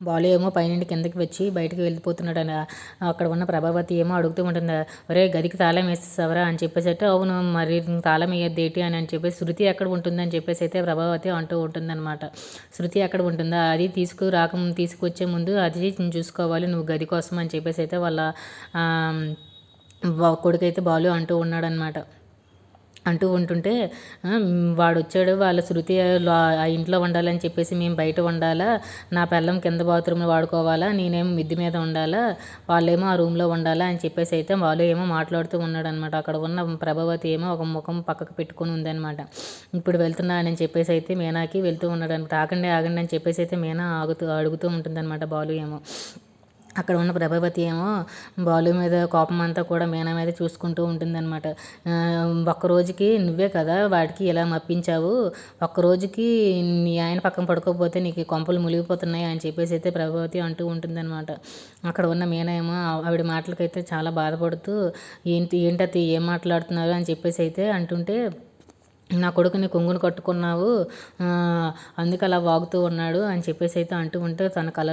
బాలు ఏమో పైనుండి కిందకి వచ్చి బయటకు వెళ్ళిపోతున్నాడు అని అక్కడ ఉన్న ప్రభావతి ఏమో అడుగుతూ ఉంటుంది ఒరే గదికి తాళం వేసేసావరా? అని చెప్పేసి అయితే అవును మరి తాళం వేయద్దు ఏంటి? అని అని చెప్పేసి శృతి ఎక్కడ ఉంటుంది అని చెప్పేసి అయితే ప్రభావతి అంటూ ఉంటుందన్నమాట. శృతి ఎక్కడ ఉంటుందా? అది తీసుకురాక తీసుకొచ్చే ముందు అది చూసుకోవాలి నువ్వు గది కోసం అని చెప్పేసి అయితే వాళ్ళ కొడుకైతే బాలు అంటూ ఉన్నాడనమాట అంటూ ఉంటుంటే వాడు వచ్చాడు వాళ్ళ శృతి ఆ ఇంట్లో ఉండాలని చెప్పేసి మేము బయట ఉండాలా నా పిల్లం కింద బాత్రూమ్లో వాడుకోవాలా? నేనేమో మిద్ది మీద ఉండాలా వాళ్ళేమో ఆ రూమ్లో ఉండాలా అని చెప్పేసి అయితే వాళ్ళు ఏమో మాట్లాడుతూ ఉన్నాడు అనమాట అక్కడ ఉన్న ప్రభావతి ఏమో ఒక ముఖం పక్కకు పెట్టుకుని ఉందనమాట. ఇప్పుడు వెళ్తున్నానని చెప్పేసి అయితే మీనాకి వెళ్తూ ఉన్నాడు అనమాట ఆగండి ఆగండి అని చెప్పేసి అయితే మీనా ఆగుతూ అడుగుతూ ఉంటుందన్నమాట బాలు ఏమో. అక్కడ ఉన్న ప్రభావతి ఏమో బాలు మీద కోపం అంతా కూడా మీనా మీద చూసుకుంటూ ఉంటుందన్నమాట. ఒక్కరోజుకి నువ్వే కదా వాడికి ఇలా మప్పించావు. ఒక్కరోజుకి నీ ఆయన పక్కన పడుకోకపోతే నీకు కొంపలు మునిగిపోతున్నాయి అని చెప్పేసి అయితే ప్రభావతి అంటూ ఉంటుందన్నమాట. అక్కడ ఉన్న మీనా ఏమో ఆవిడ మాటలకైతే చాలా బాధపడుతూ ఏంటి ఏంటది ఏం మాట్లాడుతున్నారు? అని చెప్పేసి అయితే అంటుంటే నా కొడుకుని కొంగును కట్టుకున్నావు. అందుకు అలా వాగుతూ ఉన్నాడు. అని చెప్పేసి అయితే అంటూ ఉంటే తన కళలో